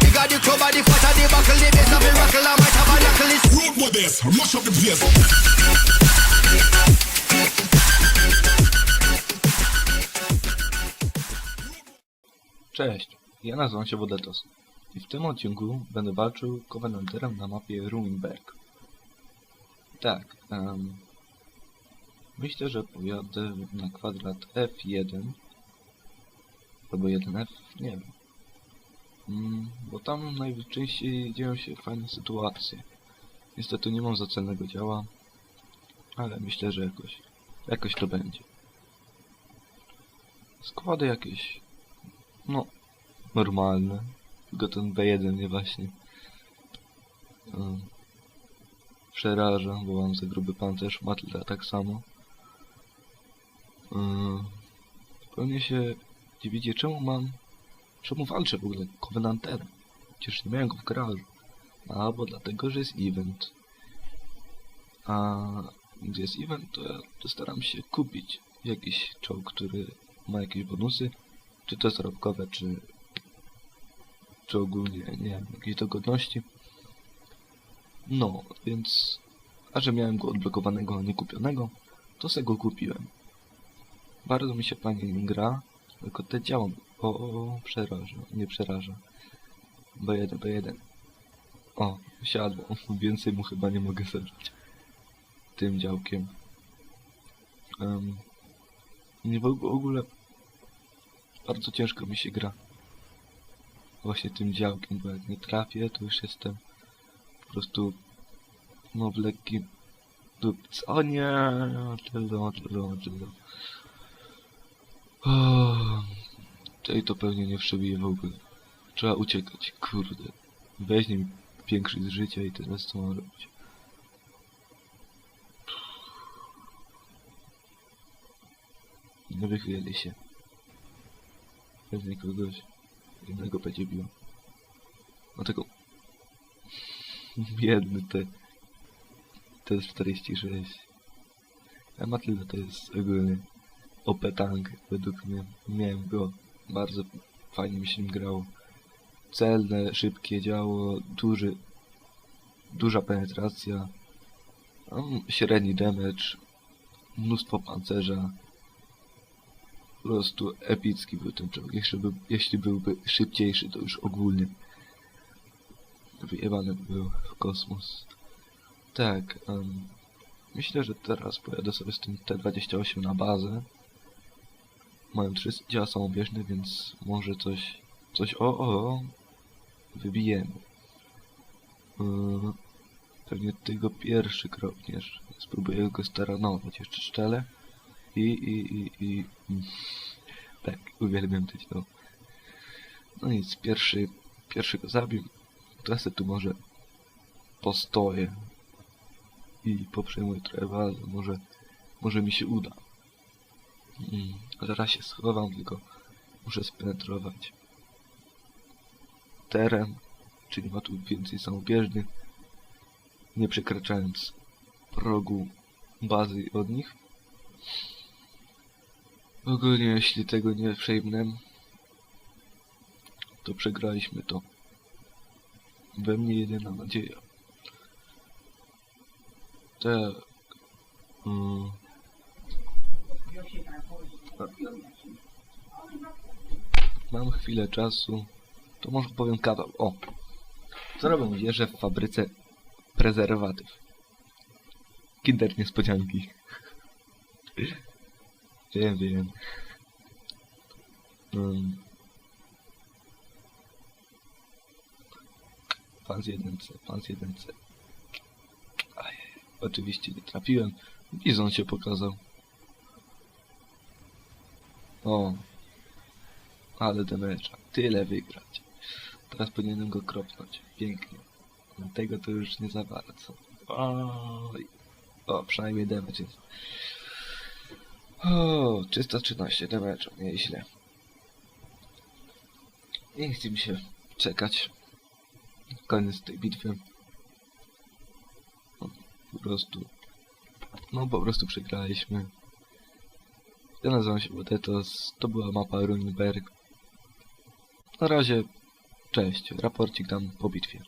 bigger the club, the fatter the buckle, the bass of the rockle, I might have a knuckle. It's Road with this, mash up the place. Cześć, ja nazywam się Wodetos i w tym odcinku będę walczył Covenanterem na mapie Ruinberg. Tak, em, myślę, że pojadę na kwadrat F1 albo 1F, nie wiem. Mm, bo tam najczęściej dzieją się fajne sytuacje. Niestety nie mam za cennego działa, ale myślę, że jakoś, jakoś to będzie. Składy jakieś no, normalne. Tylko ten B1 mnie właśnie um, przeraża, bo mam za gruby pancerz, Matla tak samo. Um, pewnie się dziwicie, czemu mam, czemu walczę w ogóle Covenanterem. Przecież nie miałem go w garażu. A, bo dlatego, że jest event. A gdzie jest event, to ja to staram się kupić jakiś czołg, który ma jakieś bonusy czy to zarobkowe, czy, czy ogólnie, nie wiem, jakieś dogodności. No, więc, a że miałem go odblokowanego, a nie kupionego, to se go kupiłem. Bardzo mi się nim gra, tylko te działa, o, o, przeraża, nie przeraża. B1, B1. O, siadło, więcej mu chyba nie mogę zabrać. Tym działkiem. Um, nie w ogóle bardzo ciężko mi się gra. Właśnie tym działkiem, bo jak nie trafię, to już jestem po prostu no w lekkim. O nie, tylo, tylo, tylo. Tej to pewnie nie przebije w ogóle. Trzeba uciekać, kurde. Weźmie mi większość z życia i teraz co mam robić? Nie wychylili się. Pewnie kogoś innego będzie biło. Dlatego... Biedny te... To jest 46. A Matilda to jest ogólnie OP tank według mnie. Miałem go. Bardzo fajnie mi się grało. Celne, szybkie działo, duży... Duża penetracja. No, średni damage. Mnóstwo pancerza. Po prostu epicki był ten czołg. Jeszcze by, jeśli byłby szybciejszy, to już ogólnie wyjebany by był w kosmos. Tak, em, myślę, że teraz pojadę sobie z tym T-28 na bazę. Mają trzy działa samobieżne, więc może coś, coś, o, o, o wybijemy. Yy, pewnie tego pierwszy kropniesz. Spróbuję go staranować. Jeszcze szczelę. I, i, i, i... mm. Tak, uwielbiam tyć to. No nic, pierwszy, pierwszy go zabił. Teraz tu może postoję. I poprzejmuję trochę bazę. Może, może mi się uda. Mm, zaraz się schowam, tylko muszę spenetrować teren, czyli ma tu więcej samobieżnych, nie przekraczając progu bazy od nich. Ogólnie jeśli tego nie przejmę, to przegraliśmy to. We mnie jedyna nadzieja. Tak. Mm. Mam chwilę czasu. To może powiem kawał. O! Co robią wieże w fabryce prezerwatyw? Kinder niespodzianki. Wiem, wiem. Um. Pan z 1C, pan z 1C. Aj, oczywiście nie trafiłem. Bizon się pokazał. O. Ale demecza. Tyle wygrać. Teraz powinienem go kropnąć. Pięknie. Tego to już nie za bardzo. Oj. O, przynajmniej damage jest. O, 313 damage'u, nieźle. Nie chce mi się czekać. Koniec tej bitwy. No, po prostu... No, po prostu przegraliśmy. Ja nazywam się Botetos, to była mapa Runeberg. Na razie Cześć, raporcik dam po bitwie.